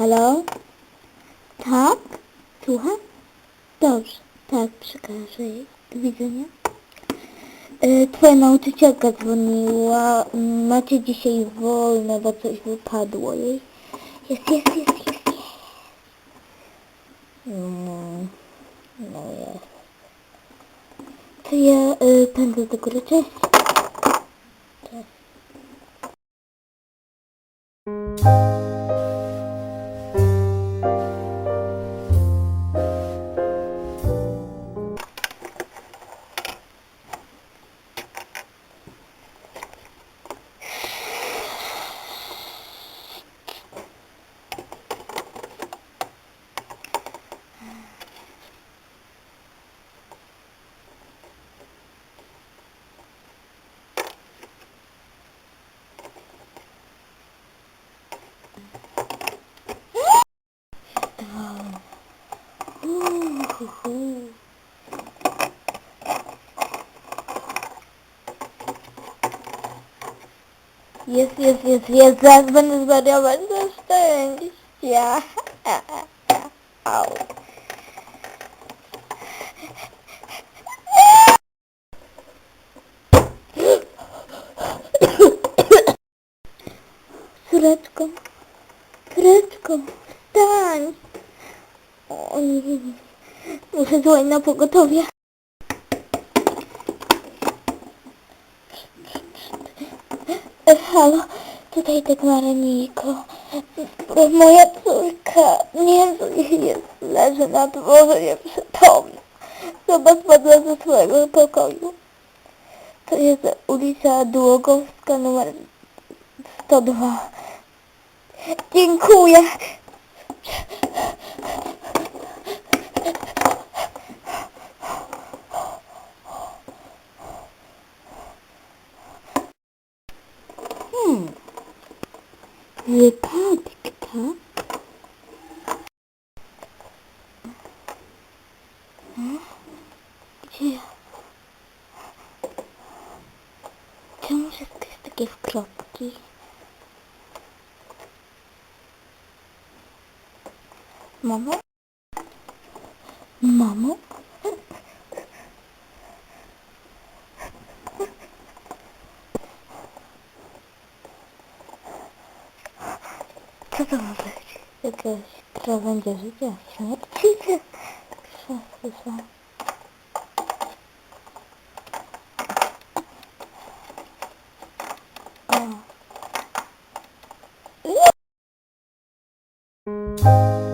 Halo? Tak? Słucham? Dobrze, tak, przekażę jej. Do widzenia. E, Twoja nauczycielka dzwoniła. Macie dzisiaj wolne, bo coś wypadło jej. Jest, jest, jest, jest, jest. No, no jest. To ja y, pędzę do góry. Cześć. Cześć. Uhuhu. Jest, jest, jest, jest, zaraz będę zwariować ze szczęścia. Au. Córeczko, córeczko, wstań. O nie. Muszę dzwonić na pogotowie. Halo, tutaj tak Mareniko. Moja córka nie jest, leży na dworze nieprzytomna. Chyba spadła ze swojego pokoju. To jest ulica Długowska numer 102. Dziękuję. 위에 파 넣겠다. 응? 이제야. 평소에 그렇게 부끄럽기. 뭐뭐? Co to ma być? Jakaś krawędzia życia? Śmierci? Słyszę. O. Yeah.